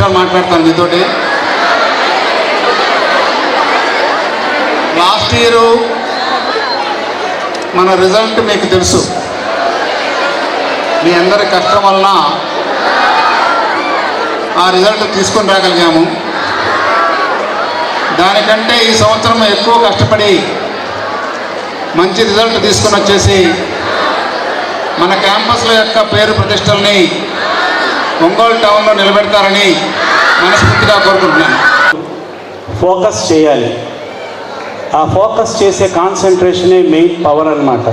నిమిషాలు మాట్లాడతాను మీతోటి. లాస్ట్ ఇయర్ మన రిజల్ట్ మీకు తెలుసు. మీ అందరి కష్టం వలన ఆ రిజల్ట్ తీసుకొని రాగలిగాము. దానికంటే ఈ సంవత్సరం ఎక్కువ కష్టపడి మంచి రిజల్ట్ తీసుకొని వచ్చేసి మన క్యాంపస్ల యొక్క పేరు ప్రతిష్టల్ని ఒంగోలు టౌన్లో నిలబెడతారని మనస్ఫూర్తిగా కోరుకుంటున్నాను. ఫోకస్ చేయాలి. ఆ ఫోకస్ చేసే కాన్సన్ట్రేషనే మెయిన్ పవర్ అన్నమాట.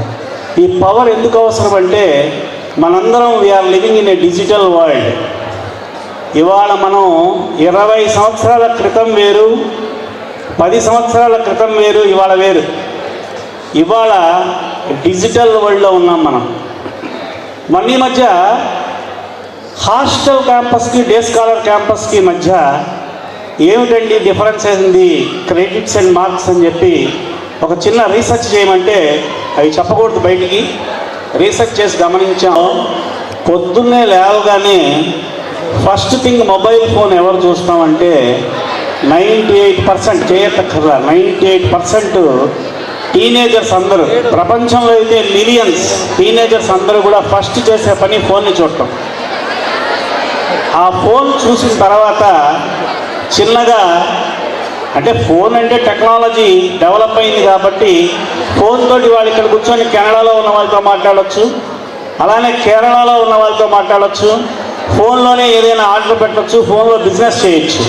ఈ పవర్ ఎందుకు అవసరం అంటే మనందరం we are living in a digital world ఇవాళ మనం ఇరవై సంవత్సరాల క్రితం వేరు పది సంవత్సరాల క్రితం వేరు ఇవాళ వేరు. ఇవాళ డిజిటల్ వరల్డ్లో ఉన్నాం మనం. మన ఈ మధ్య హాస్టల్ క్యాంపస్కి డే స్కాలర్ క్యాంపస్కి మధ్య ఏమిటండి డిఫరెన్స్ ఏంది? క్రెడిట్స్ అండ్ మార్క్స్ అని చెప్పి ఒక చిన్న రీసెర్చ్ చేయమంటే అవి చెప్పకూడదు బయటికి. రీసెర్చ్ చేసి గమనించాం పొద్దున్నే లేవగానే ఫస్ట్ థింగ్ మొబైల్ ఫోన్ ఎవరు చూస్తామంటే నైంటీ ఎయిట్ పర్సెంట్ చేయక్కర్లా. నైంటీ ఎయిట్ పర్సెంట్ టీనేజర్స్ అందరూ. ప్రపంచంలో అయితే మిలియన్స్ టీనేజర్స్ అందరూ కూడా ఫస్ట్ చేసే పని ఫోన్ని చూడటం. ఆ ఫోన్ చూసిన తర్వాత చిన్నగా అంటే ఫోన్ అంటే టెక్నాలజీ డెవలప్ అయింది కాబట్టి ఫోన్ తోటి వాళ్ళు ఇక్కడ కూర్చొని కెనడాలో ఉన్న వాళ్ళతో మాట్లాడవచ్చు అలానే కేరళలో ఉన్న వాళ్ళతో మాట్లాడవచ్చు ఫోన్లోనే ఏదైనా ఆర్డర్ పెట్టవచ్చు ఫోన్లో బిజినెస్ చేయొచ్చు.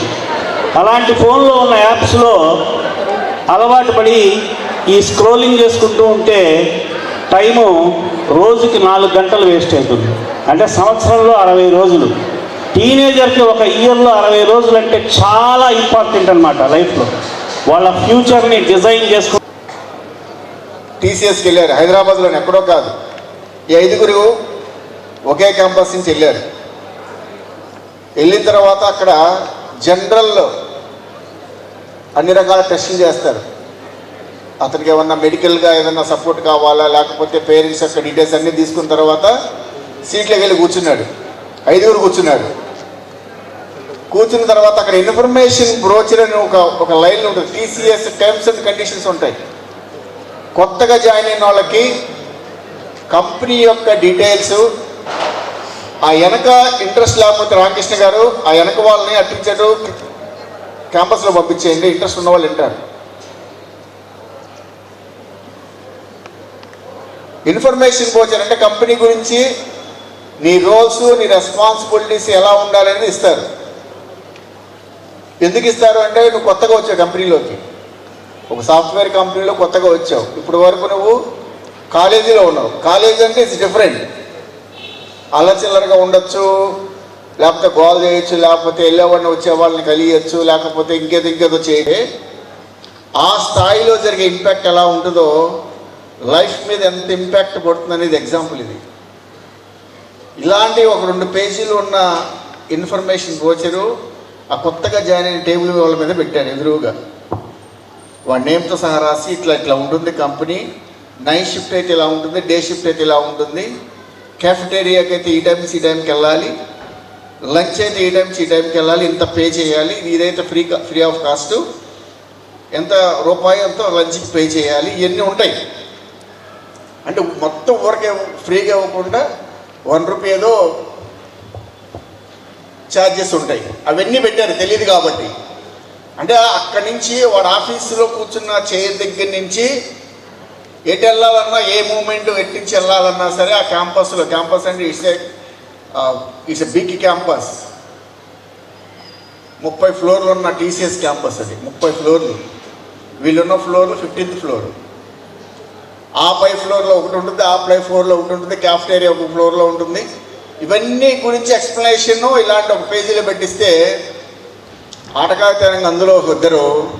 అలాంటి ఫోన్లో ఉన్న యాప్స్లో అలవాటు పడి ఈ స్క్రోలింగ్ చేసుకుంటూ ఉంటే టైము రోజుకి నాలుగు గంటలు వేస్ట్ అవుతుంది. అంటే సంవత్సరంలో అరవై రోజులు. టీనేజర్కి ఒక ఇయర్లో అరవై రోజులు అంటే చాలా ఇంపార్టెంట్ అనమాట లైఫ్లో. వాళ్ళ ఫ్యూచర్ని డిజైన్ చేసుకు టీసీఎస్కి వెళ్ళారు. హైదరాబాద్లో ఎక్కడో కాదు. ఈ ఐదుగురు ఒకే క్యాంపస్ నుంచి వెళ్ళారు. వెళ్ళిన తర్వాత అక్కడ జనరల్లో అన్ని రకాల టెస్టులు చేస్తారు. అతనికి ఏమన్నా మెడికల్గా ఏదన్నా సపోర్ట్ కావాలా? లేకపోతే పేరెంట్స్ యొక్క డీటెయిల్స్ అన్నీ తీసుకున్న తర్వాత సీట్లోకి వెళ్ళి కూర్చున్నాడు. ఐదుగురు కూర్చున్నాడు కూర్చున్న తర్వాత అక్కడ ఇన్ఫర్మేషన్ బ్రోచర్ అని ఒక ఒక లైన్ ఉంటుంది. టీసీఎస్ టర్మ్స్ అండ్ కండిషన్స్ ఉంటాయి. కొత్తగా జాయిన్ అయిన వాళ్ళకి కంపెనీ యొక్క డీటెయిల్స్ ఆ వెనక ఇంట్రెస్ట్ లేకపోతే రామకృష్ణ గారు ఆ వెనక వాళ్ళని అట్టించాడు క్యాంపస్లో పంపించేయండి. ఇంట్రెస్ట్ ఉన్న వాళ్ళు వింటారు ఇన్ఫర్మేషన్ బ్రోచర్ అంటే కంపెనీ గురించి నీ రోల్స్ నీ రెస్పాన్సిబిలిటీస్ ఎలా ఉండాలనేది ఇస్తారు. ఎందుకు ఇస్తారు అంటే నువ్వు కొత్తగా వచ్చావు కంపెనీలోకి. ఒక సాఫ్ట్వేర్ కంపెనీలో కొత్తగా వచ్చావు. ఇప్పుడు వరకు నువ్వు కాలేజీలో ఉన్నావు. కాలేజీ అంటే ఇట్స్ డిఫరెంట్ అల్లచిల్లరగా ఉండొచ్చు లేకపోతే గోల్ చేయొచ్చు లేకపోతే వెళ్ళేవాడిని వచ్చే వాళ్ళని కలియచ్చు లేకపోతే ఇంకేదో ఇంకేదో చేయే ఆ స్థాయిలో జరిగే ఇంపాక్ట్ ఎలా ఉంటుందో లైఫ్ మీద ఎంత ఇంపాక్ట్ పడుతుంది అనేది ఎగ్జాంపుల్ ఇది. ఇలాంటి ఒక రెండు పేజీలు ఉన్న ఇన్ఫర్మేషన్ గోచరు ఆ కొత్తగా జాయిన్ అయిన టేబుల్ వాళ్ళ మీద పెట్టాను ఎదురుగా. వాడి నేమ్తో సహా రాసి ఇట్లా ఇట్లా ఉంటుంది కంపెనీ. నైట్ షిఫ్ట్ అయితే ఇలా ఉంటుంది డే షిఫ్ట్ అయితే ఇలా ఉంటుంది. క్యాఫెటేరియాకి అయితే ఈ టైంకి ఈ టైంకి వెళ్ళాలి. లంచ్ అయితే ఈ టైంకి ఈ టైంకి వెళ్ళాలి. ఇంత పే చేయాలి. ఇదైతే ఫ్రీ ఫ్రీ ఆఫ్ కాస్ట్. ఎంత రూపాయి ఎంతో లంచ్కి పే చేయాలి. ఇవన్నీ ఉంటాయి. అంటే మొత్తం ఊరికే ఫ్రీగా ఇవ్వకుండా వన్ రూపీ ఏదో ఛార్జెస్ ఉంటాయి. అవన్నీ పెట్టారు తెలియదు కాబట్టి. అంటే అక్కడి నుంచి వాడు ఆఫీసులో కూర్చున్న చైర్ దగ్గర నుంచి ఎటు వెళ్ళాలన్నా ఏ మూమెంట్ ఎటు నుంచి వెళ్ళాలన్నా సరే ఆ క్యాంపస్లో క్యాంపస్ అంటే it's a it's a big campus ముప్పై ఫ్లోర్లు ఉన్న టీసీఎస్ క్యాంపస్ అది ముప్పై ఫ్లోర్లు వీళ్ళున్న ఫ్లోర్లు ఫిఫ్టీన్త్ ఫ్లోర్ ఆ పై ఫ్లోర్లో ఒకటి ఉంటుంది ఆ పై ఫ్లోర్లో ఒకటి ఉంటుంది క్యాఫ్టేరియా ఒక ఫ్లోర్లో ఉంటుంది. ఇవన్నీ గురించి ఎక్స్ప్లెనేషన్ ఇలాంటి ఒక పేజీలో పెట్టిస్తే ఆటగాతనంగా అందులో ఒక ఇద్దరు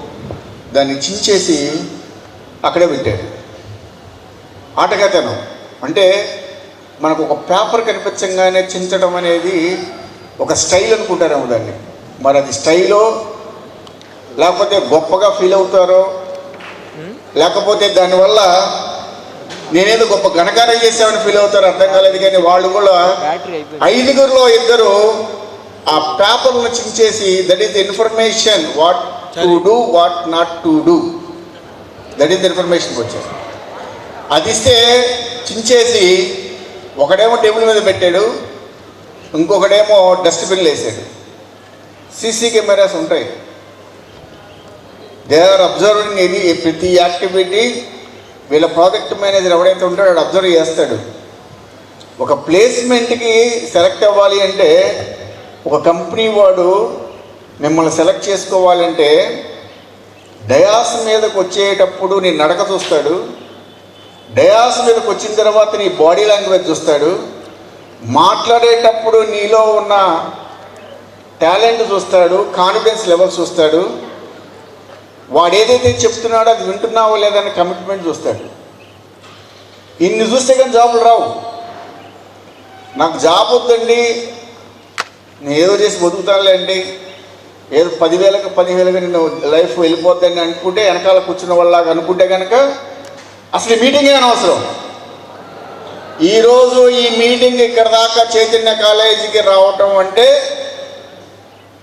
దాన్ని చించేసి అక్కడే పెట్టారు ఆటగాతనం అంటే మనకు ఒక పేపర్ కనిపించగానే చించడం అనేది ఒక స్టైల్ అనుకుంటారేమో దాన్ని. మరి అది స్టైలో లేకపోతే గొప్పగా ఫీల్ అవుతారో లేకపోతే దానివల్ల నేనేదో గొప్ప ఘనకార్యం చేశామని ఫీల్ అవుతారు అర్థం కాలేదు కానీ వాళ్ళు కూడా ఐదుగురిలో ఇద్దరు ఆ పేపర్ను చించేసి that is information what to do what not to do that is ఇన్ఫర్మేషన్కి వచ్చారు అది ఇస్తే చించేసి ఒకడేమో టేబుల్ మీద పెట్టాడు ఇంకొకడేమో డస్ట్బిన్లో వేసాడు. సీసీ కెమెరాస్ ఉంటాయి. దే ఆర్ అబ్జర్వింగ్ ఎనీ ప్రతి యాక్టివిటీ వీళ్ళ ప్రాజెక్ట్ మేనేజర్ ఎవడైతే ఉంటాడో వాడు అబ్జర్వ్ చేస్తాడు. ఒక ప్లేస్మెంట్కి సెలెక్ట్ అవ్వాలి అంటే ఒక కంపెనీ వాడు మిమ్మల్ని సెలెక్ట్ చేసుకోవాలంటే డయాస్ మీదకు వచ్చేటప్పుడు నీ నడక చూస్తాడు డయాస్ మీదకి వచ్చిన తర్వాత నీ బాడీ లాంగ్వేజ్ చూస్తాడు మాట్లాడేటప్పుడు నీలో ఉన్న టాలెంట్ చూస్తాడు కాన్ఫిడెన్స్ లెవెల్ చూస్తాడు వాడు ఏదైతే చెప్తున్నాడో అది వింటున్నావో లేదనే కమిట్మెంట్ చూస్తాడు. ఇన్ని చూస్తే కానీ జాబులు రావు. నాకు జాబ్ వద్దండి నేను ఏదో చేసి బతుకుతానులేండి ఏదో పదివేలకు పదివేలకు నేను లైఫ్ వెళ్ళిపోద్దని అనుకుంటే వెనకాల కూర్చున్న వాళ్ళగా అనుకుంటే కనుక అసలు ఈ మీటింగే అనవసరం? ఈరోజు ఈ మీటింగ్ ఇక్కడ దాకా చైతన్య కాలేజీకి రావటం అంటే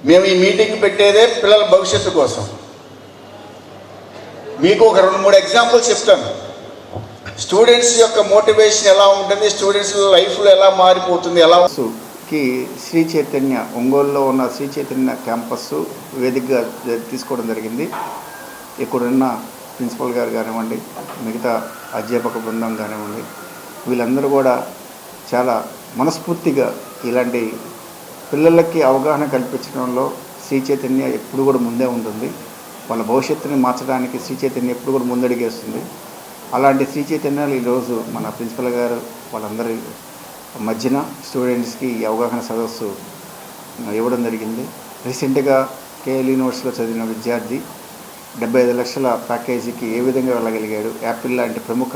మేము ఈ మీటింగ్ పెట్టేదే పిల్లల భవిష్యత్తు కోసం. మీకు ఒక రెండు మూడు ఎగ్జాంపుల్స్ చెప్తాను. స్టూడెంట్స్ యొక్క మోటివేషన్ ఎలా ఉంటుంది? స్టూడెంట్స్ లైఫ్లో ఎలా మారిపోతుంది? ఎలా కి శ్రీ చైతన్య ఒంగోలులో ఉన్న శ్రీ చైతన్య క్యాంపస్ వేదికగా తీసుకోవడం జరిగింది. ఇక్కడున్న ప్రిన్సిపల్ గారు కానివ్వండి మిగతా అధ్యాపక బృందం కానివ్వండి వీళ్ళందరూ కూడా చాలా మనస్ఫూర్తిగా ఇలాంటి పిల్లలకి అవగాహన కల్పించడంలో శ్రీ చైతన్య ఎప్పుడు కూడా ముందే ఉంటుంది. వాళ్ళ భవిష్యత్తుని మార్చడానికి శ్రీ చైతన్య ఎప్పుడు కూడా ముందడిగేస్తుంది. అలాంటి శ్రీ చైతన్యాలు ఈరోజు మన ప్రిన్సిపల్ గారు వాళ్ళందరి మధ్యన స్టూడెంట్స్కి ఈ అవగాహన సదస్సు ఇవ్వడం జరిగింది. రీసెంట్గా కేఎల్ యూనివర్సిటీలో చదివిన విద్యార్థి డెబ్బై ఐదు లక్షల ప్యాకేజీకి ఏ విధంగా వెళ్ళగలిగాడు యాపిల్ లాంటి ప్రముఖ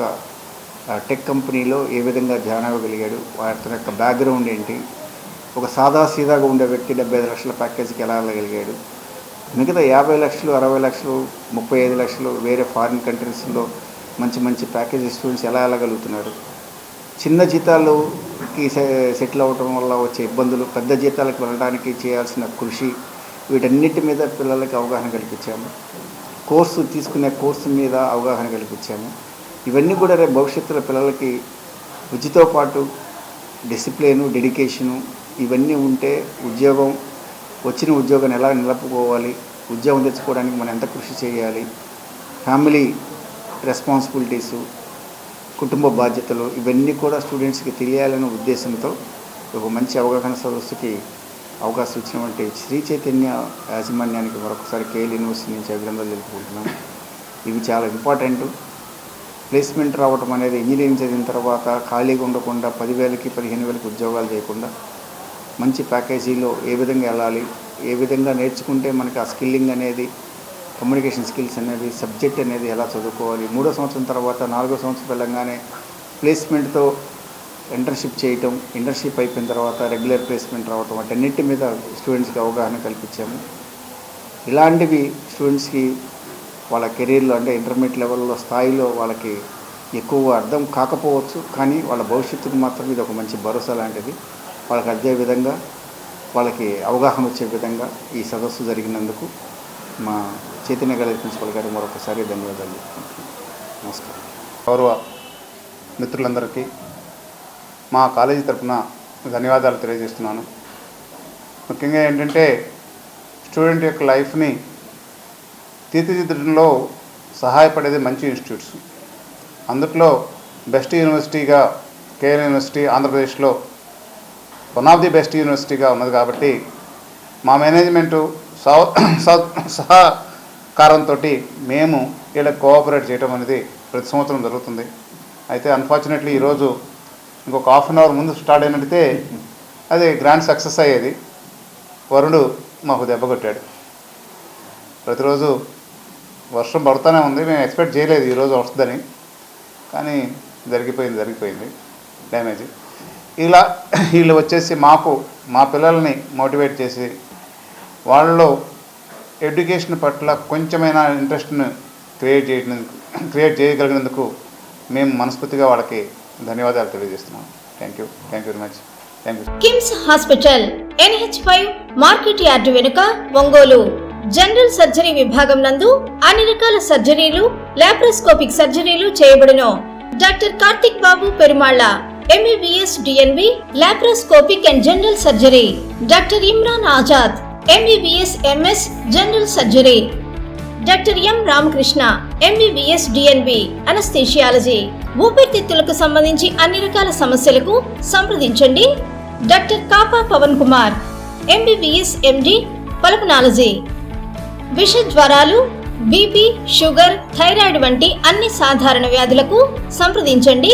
టెక్ కంపెనీలో ఏ విధంగా జాయిన్ అవ్వగలిగాడు అతని యొక్క బ్యాక్గ్రౌండ్ ఏంటి ఒక సాదా సీదాగా ఉండే వ్యక్తి డెబ్బై ఐదు లక్షల ప్యాకేజీకి ఎలా వెళ్ళగలిగాడు మిగతా యాభై లక్షలు అరవై లక్షలు ముప్పై ఐదు లక్షలు వేరే ఫారిన్ కంట్రీస్లో మంచి మంచి ప్యాకేజీ స్టూడెంట్స్ ఎలా వెళ్ళగలుగుతున్నారు? చిన్న జీతాలుకి సెటిల్ అవ్వటం వల్ల వచ్చే ఇబ్బందులు పెద్ద జీతాలకు వెళ్ళడానికి చేయాల్సిన కృషి వీటన్నిటి మీద పిల్లలకి అవగాహన కల్పించాము. కోర్సు తీసుకునే కోర్సు మీద అవగాహన కల్పించాము. ఇవన్నీ కూడా రేపు భవిష్యత్తులో పిల్లలకి విద్యతో పాటు డిసిప్లిను డెడికేషను ఇవన్నీ ఉంటే ఉద్యోగం వచ్చిన ఉద్యోగాన్ని ఎలా నిలుపుకోవాలి ఉద్యోగం తెచ్చుకోవడానికి మనం ఎంత కృషి చేయాలి ఫ్యామిలీ రెస్పాన్సిబిలిటీసు కుటుంబ బాధ్యతలు ఇవన్నీ కూడా స్టూడెంట్స్కి తెలియాలనే ఉద్దేశంతో ఒక మంచి అవగాహన సదస్సుకి అవకాశం ఇచ్చినటువంటి శ్రీ చైతన్య యాజమాన్యానికి మరొకసారి కేఎల్ యూనివర్సిటీ నుంచి అభినందనలు తెలుపుకుంటున్నాం. ఇవి చాలా ఇంపార్టెంట్. ప్లేస్మెంట్ రావటం అనేది ఇంజనీరింగ్ చదివిన తర్వాత ఖాళీగా ఉండకుండా పదివేలకి పదిహేను వేలకి ఉద్యోగాలు చేయకుండా మంచి ప్యాకేజీలో ఏ విధంగా వెళ్ళాలి ఏ విధంగా నేర్చుకుంటే మనకి ఆ స్కిల్లింగ్ అనేది కమ్యూనికేషన్ స్కిల్స్ అనేది సబ్జెక్ట్ అనేది ఎలా చదువుకోవాలి. మూడో సంవత్సరం తర్వాత నాలుగో సంవత్సరం వెళ్ళంగానే ప్లేస్మెంట్తో ఇంటర్న్షిప్ చేయటం ఇంటర్న్షిప్ అయిపోయిన తర్వాత రెగ్యులర్ ప్లేస్మెంట్ రావటం వాటన్నిటి మీద స్టూడెంట్స్కి అవగాహన కల్పించాము. ఇలాంటివి స్టూడెంట్స్కి వాళ్ళ కెరీర్లో అంటే ఇంటర్మీడియట్ లెవెల్లో స్థాయిలో వాళ్ళకి ఎక్కువ అర్థం కాకపోవచ్చు కానీ వాళ్ళ భవిష్యత్తుకు మాత్రం ఇది ఒక మంచి భరోసా లాంటిది. వాళ్ళకి అదే విధంగా వాళ్ళకి అవగాహన వచ్చే విధంగా ఈ సదస్సు జరిగినందుకు మా చైతన్య గారి ప్రిన్సిపల్ గారికి మరొకసారి ధన్యవాదాలు నమస్కారం. గౌరవ మిత్రులందరికీ మా కాలేజీ తరపున ధన్యవాదాలు తెలియజేస్తున్నాను. ముఖ్యంగా ఏంటంటే స్టూడెంట్ యొక్క లైఫ్ని తీర్చిదిద్దడంలో సహాయపడేది మంచి ఇన్స్టిట్యూట్స్. అందుట్లో బెస్ట్ యూనివర్సిటీగా కేఎల్ యూనివర్సిటీ ఆంధ్రప్రదేశ్లో వన్ ఆఫ్ ది బెస్ట్ యూనివర్సిటీగా ఉన్నది కాబట్టి మా మేనేజ్మెంటు సహకారంతో మేము వీళ్ళకి కోఆపరేట్ చేయడం అనేది ప్రతి సంవత్సరం జరుగుతుంది. అయితే అన్ఫార్చునేట్లీ ఈరోజు ఇంకొక హాఫ్ అన్ అవర్ ముందు స్టార్ట్ అయినట్టయితే అది గ్రాండ్ సక్సెస్ అయ్యేది. వరుడు మాకు దెబ్బ కొట్టాడు. ప్రతిరోజు వర్షం పడుతూనే ఉంది. మేము ఎక్స్పెక్ట్ చేయలేదు ఈరోజు వస్తుందని. కానీ జరిగిపోయింది జరిగిపోయింది. డ్యామేజ్ ఇలా వీళ్ళు వచ్చేసి మాకు మా పిల్లల్ని మోటివేట్ చేసి వాళ్ళలో ఎడ్యుకేషన్ పట్ల కొంచెమైనా ఇంట్రెస్ట్ను క్రియేట్ చేయడం క్రియేట్ చేయగలిగినందుకు మేము మనస్ఫూర్తిగా వాళ్ళకి ధన్యవాదాలు తెలియజేస్తున్నాం. Thank you thank you very much thank you KIMS hospital NH five market yard వెనుక ఒంగోలు. జనరల్ సర్జరీ విభాగం నందు అన్ని రకాల సర్జరీలు లాప్రోస్కోపిక్ సర్జరీలు చేయబడును. Doctor Karthik Babu Perumalla. MBBS DNB laparoscopic and general surgery doctor Imran Azad MBBS MS general surgery doctor M Ramakrishna MBBS DNB anaesthesiology ఊపిరితిత్తులకు సంబంధించి అన్ని రకాల సమస్యలకు సంప్రదించండి. Doctor Kapa Pavan Kumar MBBS MD pulmonology విష జ్వరాలు BP sugar thyroid వంటి అన్ని సాధారణ వ్యాధులకు సంప్రదించండి.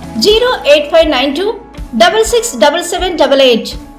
08592 667788.